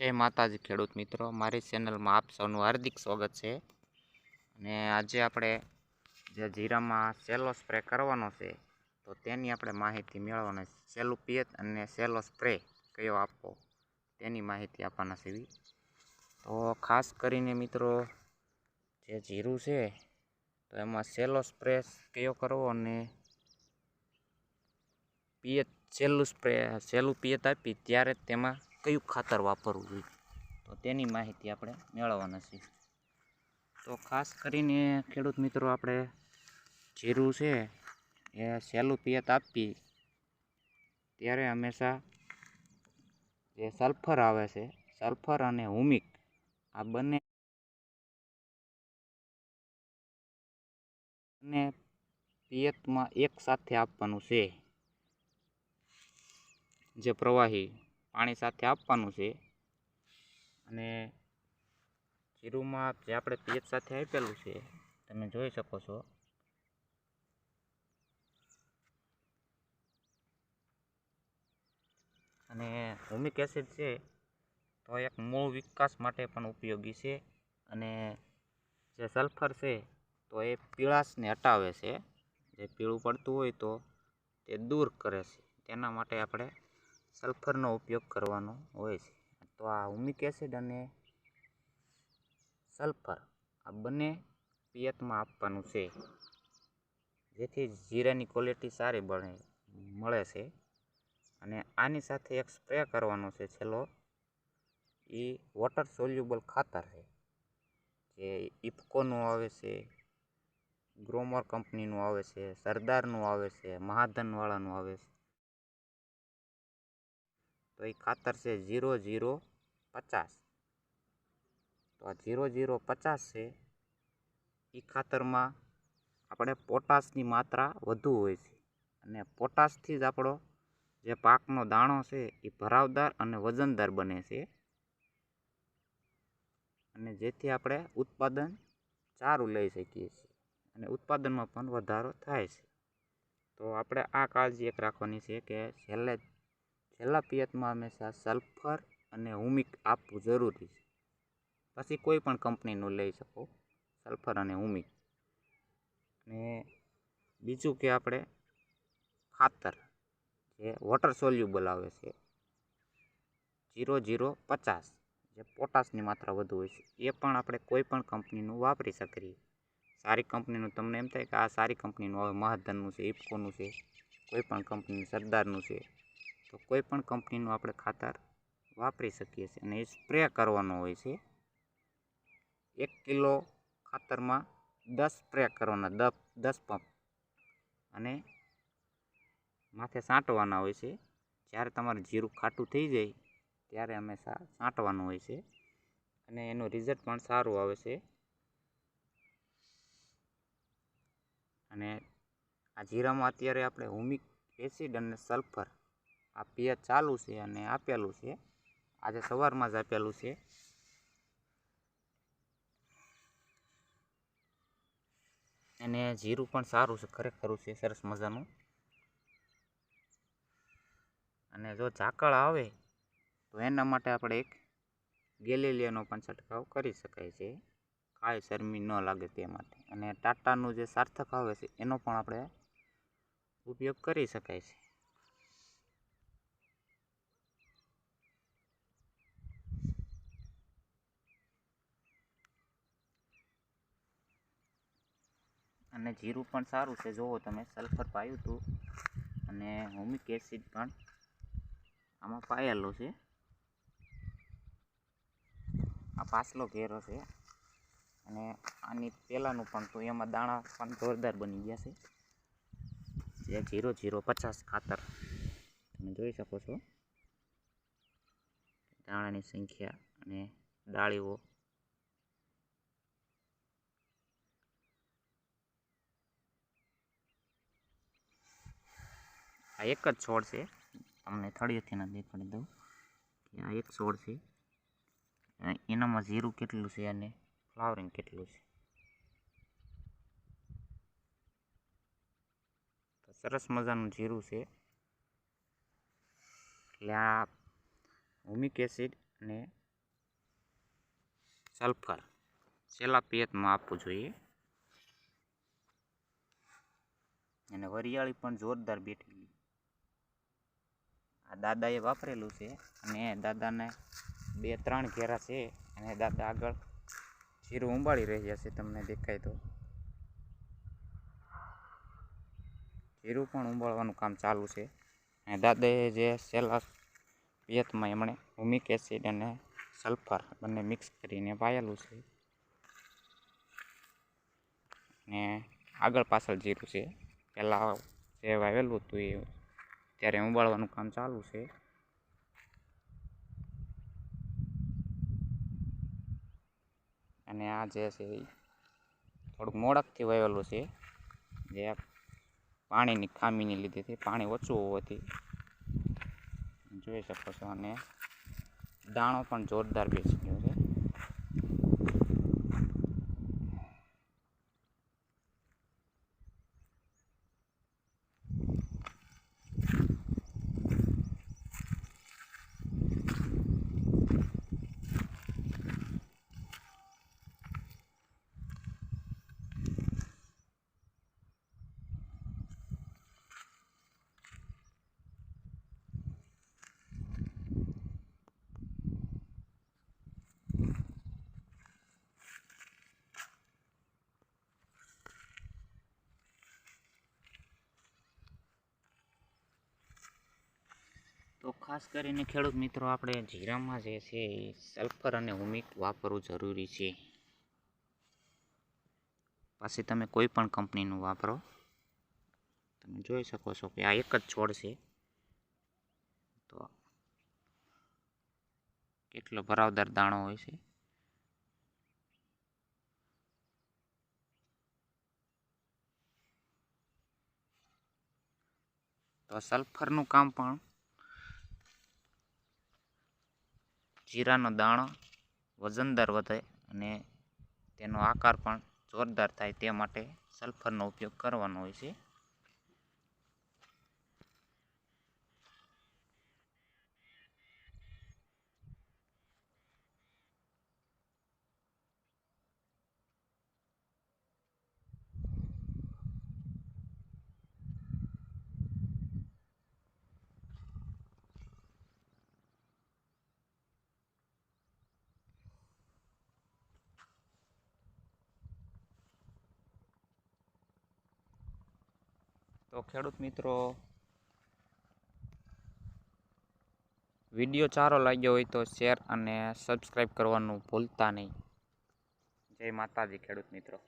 જય માતાજી ખેડૂત મિત્રો. મારી ચેનલમાં આપ સૌનું હાર્દિક સ્વાગત છે. અને આજે આપણે જે જીરામાં સેલો સ્પ્રે કરવાનો છે, તો તેની આપણે માહિતી મેળવવાની સેલું પિયત અને સેલો સ્પ્રે કયો આપવો, તેની માહિતી આપવાના છે. તો ખાસ કરીને મિત્રો, જે જીરું છે, તો એમાં સેલો સ્પ્રે કયો કરવો અને પિયત, સેલું સ્પ્રે, સેલું પિયત આપી, ત્યારે તેમાં કયું ખાતર વાપરવું જોઈએ? તો તેની માહિતી આપણે મેળવવાના છે તો ખાસ કરીને ખેડૂત મિત્રો, આપણે જીરું છે, એ સહેલું પિયત આપી ત્યારે હંમેશા જે સલ્ફર આવે છે, સલ્ફર અને હુમિક, આ બંને અને પિયતમાં એક સાથે આપવાનું છે. જે પ્રવાહી પાણી સાથે આપવાનું છે. અને જીરુંમાં જે આપણે પિયત સાથે આપેલું છે, તમે જોઈ શકો છો. અને હુમિક એસિડ છે, તો એક મૂળ વિકાસ માટે પણ ઉપયોગી છે. અને જે સલ્ફર છે, તો એ પીળાશને હટાવે છે. જે પીળું પડતું હોય તો તે દૂર કરે છે. તેના માટે આપણે સલ્ફરનો ઉપયોગ કરવાનો હોય છે. તો આ હુમિક એસિડ અને સલ્ફર આ બંને પિયતમાં આપવાનું છે. જેથી જીરાની ક્વોલિટી સારી બને, મળે છે. અને આની સાથે એક સ્પ્રે કરવાનો છે. છેલ્લો એ વોટર સોલ્યુબલ ખાતર છે. જે ઇફકોનું આવે છે, ગ્રોમર કંપનીનું આવે છે, સરદારનું આવે છે, મહાધનવાળાનું આવે છે. તો એ ખાતર છે ઝીરો ઝીરો પચાસ. તો આ ઝીરો ઝીરો પચાસ છે એ ખાતરમાં આપણે પોટાશની માત્રા વધુ હોય છે. અને પોટાશથી જ આપણો જે પાકનો દાણો છે એ ભરાવદાર અને વજનદાર બને છે. અને જેથી આપણે ઉત્પાદન સારું લઈ શકીએ છીએ અને ઉત્પાદનમાં પણ વધારો થાય છે. તો આપણે આ કાળજી એક રાખવાની છે કે છેલ્લે છેલ્લા પિયતમાં હંમેશા સલ્ફર અને હુમિક આપવું જરૂરી છે. પછી કોઈ પણ કંપનીનું લઈ શકો, સલ્ફર અને હુમિક. અને બીજું કે આપણે ખાતર, જે વોટર સોલ્યુબલ આવે છે જીરો જીરો પચાસ, જે પોટાશની માત્રા વધુ હોય છે, એ પણ આપણે કોઈ પણ કંપનીનું વાપરી શકીએ. સારી કંપનીનું તમને એમ થાય કે આ સારી કંપનીનું હવે મહાધનનું છે ઇફકોનું છે, કોઈ પણ કંપનીનું સરદારનું છે. તો કોઈ પણ કંપનીનું આપણે ખાતર વાપરી શકીએ છીએ અને એ સ્પ્રે કરવાનો હોય છે. એક કિલો ખાતરમાં દસ સ્પ્રે કરવાના દસ દસ પંપ. અને માથે છાંટવાના હોય છે. જ્યારે તમારું જીરું ખાટું થઈ જાય, ત્યારે હંમેશા છાંટવાનું હોય છે. અને એનું રિઝલ્ટ પણ સારું આવે છે. અને આ જીરામાં અત્યારે આપણે હુમિક એસિડ અને સલ્ફર આ પિયત ચાલુ છે અને આપેલું છે. આજે સવારમાં જ આપેલું છે. અને જીરું પણ સારું છે, ખરેખર છે, સરસ મજાનું. અને જો ઝાકળ આવે, તો એના માટે આપણે એક ગેલેલિયાનો પણ છંટકાવ કરી શકાય છે. કાંઈ શરમી ન લાગે તે માટે. અને ટાટાનું જે સાર્થક આવે છે, એનો પણ આપણે ઉપયોગ કરી શકાય છે. અને જીરું પણ સારું છે. જુઓ તમે સલ્ફર પાયું હતું. અને હોમિક એસિડ પણ આમાં પાયેલો છે. આ પાછલો ઘેરો છે. અને આની પહેલાંનું પણ તો એમાં દાણા પણ જોરદાર બની ગયા છે. જે જીરો જીરો પચાસ ખાતર. તમે જોઈ શકો છો. દાણાની સંખ્યા અને ડાળીઓ આ એક જ છોડ છે. તમને થળિયેથી ના દેખાડી દઉં કે આ એક છોડ છે. એનામાં ઝીરું કેટલું છે અને ફ્લાવરિંગ કેટલું છે? સરસ મજાનું જીરું છે. એટલે આ હુમિક એસિડ અને સલ્ફર છેલ્લા પિયતમાં આપવું જોઈએ. અને વરિયાળી પણ જોરદાર બેઠેલી આ દાદાએ વાપરેલું છે અને દાદાને બે ત્રણ ઘેરા છે અને દાદા આગળ જીરું ઉંબાળી રહ્યા છે, તમને દેખાય તો. જીરું પણ ઉંબાળવાનું કામ ચાલુ છે અને દાદાએ જે છેલ્લા પિયતમાં એમણે હુમિક એસિડ અને સલ્ફર બંને મિક્સ કરીને વાયેલું છે. ને આગળ પાછળ જીરું છે. પહેલાં જે વાવેલું હતું એ ત્યારે ઉંબાળવાનું કામ ચાલુ છે. અને આ જે છે થોડુંક મોડકથી વહેલું છે. જે પાણીની ખામીને લીધેથી પાણી ઓછું હોવાથી જોઈ શકો છો અને દાણો પણ જોરદાર બેસી ગયો છે તો ખાસ કરીને ખેડૂત મિત્રો, આપણે જીરામાં જે છે એ સલ્ફર અને હુમિક વાપરવું જરૂરી છે. પછી તમે કોઈ પણ કંપનીનું વાપરો, તમે જોઈ શકો છો કે આ એક જ છોડ છે. તો કેટલો ભરાવદાર દાણો હોય છે. તો સલ્ફરનું કામ પણ જીરાનો દાણો વજનદાર વધે અને તેનો આકાર પણ જોરદાર થાય તે માટે સલ્ફરનો ઉપયોગ કરવાનો હોય છે. તો ખેડૂત મિત્રો, વીડિયો સારો લાગ્યો હોય તો શેર અને સબસ્ક્રાઈબ કરવાનું ભૂલતા નહીં. જય માતાજી ખેડૂત મિત્રો.